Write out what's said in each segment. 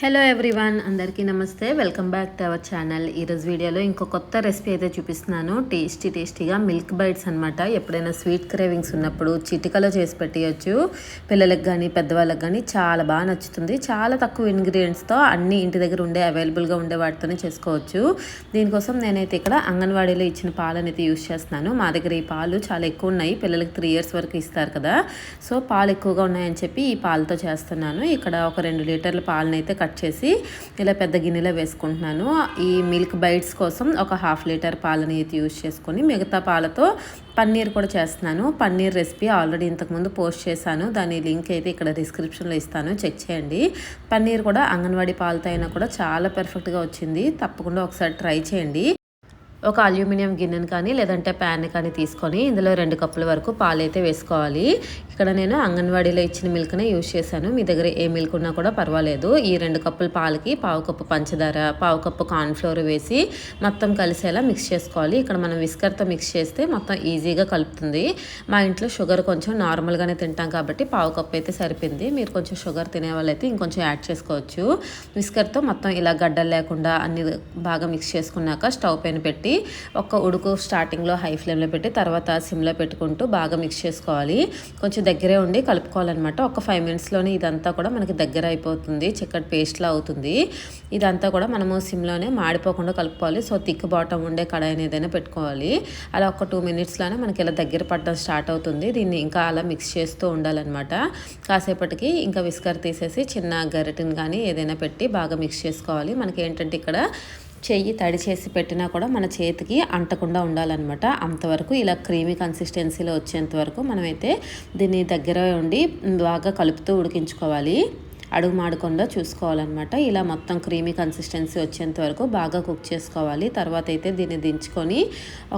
Hello everyone అందరికీ నమస్తే. Welcome back to our channel ఈరోజు వీడియోలో ఇంకో కొత్త రెసిపీ అయితే చూపిస్తున్నాను. టేస్టీ టేస్టీగా మిల్క్ బైట్స్ అనమాట ఎప్పుడైనా స్వీట్ క్రేవింగ్స్ ఉన్నప్పుడు చిటికలో చేసి పెట్టేయచ్చు. పిల్లలకు కానీ పెద్దవాళ్ళకి కానీ చాలా బాగా నచ్చుతుంది. చాలా తక్కువ ఇంగ్రీడియంట్స్తో అన్ని ఇంటి దగ్గర ఉండే అవైలబుల్గా ఉండే వాటితోనే చేసుకోవచ్చు. దీనికోసం నేనైతే ఇక్కడ అంగన్వాడీలో ఇచ్చిన పాలను అయితే యూస్ చేస్తున్నాను. మా దగ్గర ఈ పాలు చాలా ఎక్కువ ఉన్నాయి. పిల్లలకి త్రీ ఇయర్స్ వరకు ఇస్తారు కదా. సో పాలు ఎక్కువగా ఉన్నాయని చెప్పి ఈ పాలతో చేస్తున్నాను. ఇక్కడ ఒక రెండు లీటర్ల పాలనైతే కట్ చేసి ఇలా పెద్ద గిన్నెలో వేసుకుంటున్నాను. ఈ మిల్క్ బైట్స్ కోసం ఒక హాఫ్ లీటర్ పాలని అయితే యూజ్ చేసుకొని మిగతా పాలతో పన్నీర్ కూడా చేస్తున్నాను. పన్నీర్ రెసిపీ ఆల్రెడీ ఇంతకుముందు పోస్ట్ చేశాను. దాని లింక్ అయితే ఇక్కడ డిస్క్రిప్షన్లో ఇస్తాను. చెక్ చేయండి. పన్నీర్ కూడా అంగన్వాడీ పాలతో అయినా కూడా చాలా పర్ఫెక్ట్గా వచ్చింది. తప్పకుండా ఒకసారి ట్రై చేయండి. ఒక అల్యూమినియం గిన్నెను కానీ లేదంటే ప్యాన్ కానీ తీసుకొని ఇందులో రెండు కప్పుల వరకు పాలు అయితే వేసుకోవాలి. ఇక్కడ నేను అంగన్వాడీలో ఇచ్చిన మిల్క్నే యూజ్ చేశాను. మీ దగ్గర ఏ మిల్క్ ఉన్నా కూడా పర్వాలేదు. ఈ రెండు కప్పుల పాలకి పావు కప్పు పంచదార పావు కప్పు కార్న్ఫ్లోర్ వేసి మొత్తం కలిసేలా మిక్స్ చేసుకోవాలి. ఇక్కడ మనం విస్కర్తో మిక్స్ చేస్తే మొత్తం ఈజీగా కలుపుతుంది. మా ఇంట్లో షుగర్ కొంచెం నార్మల్గానే తింటాం కాబట్టి పావు కప్పు అయితే సరిపోయింది. మీరు కొంచెం షుగర్ తినే వాళ్ళైతే ఇంకొంచెం యాడ్ చేసుకోవచ్చు. విస్కర్తో మొత్తం ఇలా గడ్డలు లేకుండా అన్ని బాగా మిక్స్ చేసుకున్నాక స్టవ్ పైన పెట్టి ఒక ఉడుకు స్టార్టింగ్లో హై ఫ్లేమ్లో పెట్టి తర్వాత సిమ్లో పెట్టుకుంటూ బాగా మిక్స్ చేసుకోవాలి. కొంచెం దగ్గరే ఉండి కలుపుకోవాలన్నమాట. ఒక ఫైవ్ మినిట్స్లోనే ఇదంతా కూడా మనకి దగ్గర అయిపోతుంది. చిక్కటి పేస్ట్లా అవుతుంది. ఇదంతా కూడా మనము సిమ్లోనే మాడిపోకుండా కలుపుకోవాలి. సో థిక్ బాటమ్ ఉండే కడాయిని ఏదైనా పెట్టుకోవాలి. అలా ఒక టూ మినిట్స్లోనే మనకి ఇలా దగ్గర పడడం స్టార్ట్ అవుతుంది. దీన్ని ఇంకా అలా మిక్స్ చేస్తూ ఉండాలన్నమాట. కాసేపటికి ఇంకా విస్కర్ తీసేసి చిన్న గరిటెని కానీ ఏదైనా పెట్టి బాగా మిక్స్ చేసుకోవాలి. మనకి ఏంటంటే ఇక్కడ చెయ్యి తడి చేసి పెట్టినా కూడా మన చేతికి అంటకుండా ఉండాలన్నమాట. అంతవరకు ఇలా క్రీమీ కన్సిస్టెన్సీలో వచ్చేంత వరకు మనమైతే దీన్ని దగ్గర ఉండి బాగా కలుపుతూ ఉడికించుకోవాలి. అడుగు మాడకుండా చూసుకోవాలన్నమాట. ఇలా మొత్తం క్రీమీ కన్సిస్టెన్సీ వచ్చేంత వరకు బాగా కుక్ చేసుకోవాలి. తర్వాత అయితే దీన్ని దించుకొని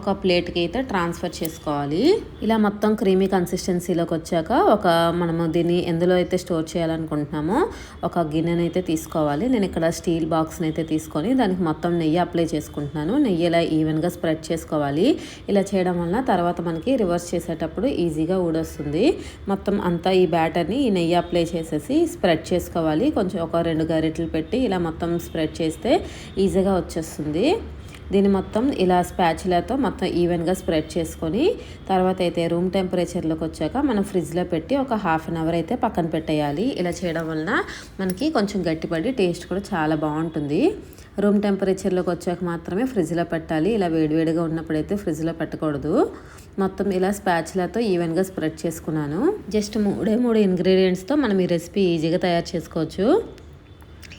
ఒక ప్లేట్కి అయితే ట్రాన్స్ఫర్ చేసుకోవాలి. ఇలా మొత్తం క్రీమీ కన్సిస్టెన్సీలోకి వచ్చాక ఒక మనము దీన్ని ఎందులో అయితే స్టోర్ చేయాలనుకుంటున్నామో ఒక గిన్నెనైతే అయితే తీసుకోవాలి. నేను ఇక్కడ స్టీల్ బాక్స్ని అయితే తీసుకొని దానికి మొత్తం నెయ్యి అప్లై చేసుకుంటున్నాను. నెయ్యి ఇలా ఈవెన్గా స్ప్రెడ్ చేసుకోవాలి. ఇలా చేయడం వల్ల తర్వాత మనకి రివర్స్ చేసేటప్పుడు ఈజీగా ఊడొస్తుంది. మొత్తం అంతా ఈ బ్యాటర్ని ఈ నెయ్యి అప్లై చేసేసి స్ప్రెడ్ చేసి చేసుకోవాలి కొంచెం ఒక రెండు గరిటలు పెట్టి ఇలా మొత్తం స్ప్రెడ్ చేస్తే ఈజీగా వచ్చేస్తుంది. దీన్ని మొత్తం ఇలా స్పాచులతో మొత్తం ఈవెన్గా స్ప్రెడ్ చేసుకొని తర్వాత అయితే రూమ్ టెంపరేచర్లోకి వచ్చాక మనం ఫ్రిడ్జ్లో పెట్టి ఒక హాఫ్ అన్ అవర్ అయితే పక్కన పెట్టేయాలి. ఇలా చేయడం వలన మనకి కొంచెం గట్టిపడి టేస్ట్ కూడా చాలా బాగుంటుంది. రూమ్ టెంపరేచర్లోకి వచ్చాక మాత్రమే ఫ్రిడ్జ్లో పెట్టాలి. ఇలా వేడివేడిగా ఉన్నప్పుడైతే ఫ్రిడ్జ్లో పెట్టకూడదు. మొత్తం ఇలా స్పాచ్లతో ఈవెన్గా స్ప్రెడ్ చేసుకున్నాను. జస్ట్ మూడే మూడు ఇంగ్రీడియంట్స్తో మనం ఈ రెసిపీ ఈజీగా తయారు చేసుకోవచ్చు.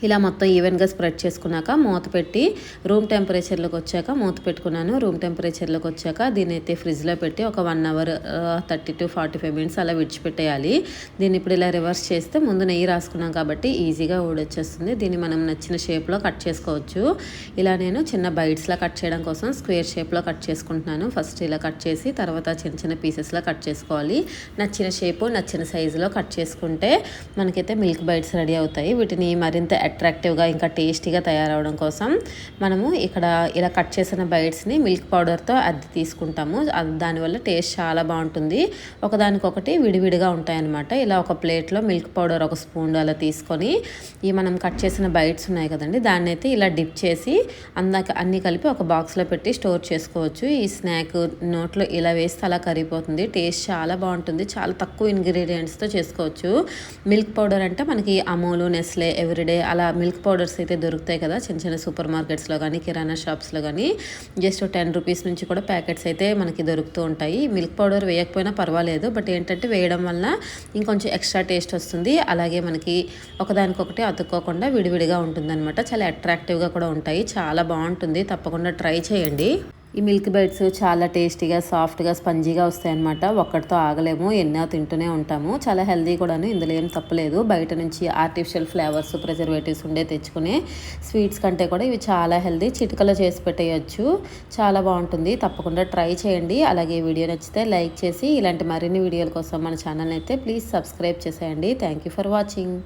ఇలా మొత్తం ఈవెన్గా స్ప్రెడ్ చేసుకున్నాక మూత పెట్టి రూమ్ టెంపరేచర్లోకి వచ్చాక మూత పెట్టుకున్నాను. రూమ్ టెంపరేచర్లోకి వచ్చాక దీన్ని అయితే ఫ్రిడ్జ్లో పెట్టి ఒక one hour thirty to forty five minutes అలా విడిచిపెట్టేయాలి. దీన్ని ఇప్పుడు ఇలా రివర్స్ చేస్తే ముందు నెయ్యి రాసుకున్నాం కాబట్టి ఈజీగా ఊడొచ్చేస్తుంది. దీన్ని మనం నచ్చిన షేప్లో కట్ చేసుకోవచ్చు. ఇలా నేను చిన్న బైట్స్లా కట్ చేయడం కోసం స్క్వేర్ షేప్లో కట్ చేసుకుంటున్నాను. ఫస్ట్ ఇలా కట్ చేసి తర్వాత చిన్న చిన్న పీసెస్లో కట్ చేసుకోవాలి. నచ్చిన షేపు నచ్చిన సైజులో కట్ చేసుకుంటే మనకైతే మిల్క్ బైట్స్ రెడీ అవుతాయి. వీటిని మరింత అట్రాక్టివ్గా ఇంకా టేస్టీగా తయారవడం కోసం మనము ఇక్కడ ఇలా కట్ చేసిన బైట్స్ని మిల్క్ పౌడర్తో అద్దె తీసుకుంటాము. దానివల్ల టేస్ట్ చాలా బాగుంటుంది. ఒకదానికొకటి విడివిడిగా ఉంటాయన్నమాట. ఇలా ఒక ప్లేట్లో మిల్క్ పౌడర్ ఒక స్పూన్ అలా తీసుకొని ఈ మనం కట్ చేసిన బైట్స్ ఉన్నాయి కదండి దాన్ని అయితే ఇలా డిప్ చేసి అందాక అన్నీ కలిపి ఒక బాక్స్లో పెట్టి స్టోర్ చేసుకోవచ్చు. ఈ స్నాక్ నోట్లో ఇలా వేస్తే అలా కరిగిపోతుంది. టేస్ట్ చాలా బాగుంటుంది. చాలా తక్కువ ఇంగ్రీడియంట్స్తో చేసుకోవచ్చు. మిల్క్ పౌడర్ అంటే మనకి అమూలు నెస్లే ఎవ్రీడే అలా చాలా మిల్క్ పౌడర్స్ అయితే దొరుకుతాయి కదా చిన్న చిన్న సూపర్ మార్కెట్స్లో కానీ కిరాణా షాప్స్లో కానీ. జస్ట్ టెన్ రూపీస్ నుంచి కూడా ప్యాకెట్స్ అయితే మనకి దొరుకుతూ ఉంటాయి. మిల్క్ పౌడర్ వేయకపోయినా పర్వాలేదు బట్ ఏంటంటే వేయడం వలన ఇంకొంచెం ఎక్స్ట్రా టేస్ట్ వస్తుంది. అలాగే మనకి ఒకదానికొకటి అతుక్కోకుండా విడివిడిగా ఉంటుందన్నమాట. చాలా అట్రాక్టివ్గా కూడా ఉంటాయి. చాలా బాగుంటుంది. తప్పకుండా ట్రై చేయండి. ఈ మిల్క్ బైట్స్ చాలా టేస్టీగా సాఫ్ట్గా స్పంజీగా వస్తాయన్నమాట. ఒక్కటితో ఆగలేము ఎన్నో తింటూనే ఉంటాము. చాలా హెల్దీ కూడాను ఇందులో ఏం తప్పలేదు బయట నుంచి ఆర్టిఫిషియల్ ఫ్లేవర్స్ ప్రిజర్వేటివ్స్ ఉండే తెచ్చుకునే స్వీట్స్ కంటే కూడా ఇవి చాలా హెల్దీ చిటికలో చేసి పెట్టేయచ్చు. చాలా బాగుంటుంది. తప్పకుండా ట్రై చేయండి. అలాగే వీడియో నచ్చితే లైక్ చేసి ఇలాంటి మరిన్ని వీడియోల కోసం మన ఛానల్ అయితే ప్లీజ్ సబ్స్క్రైబ్ చేసేయండి. Thank for watching.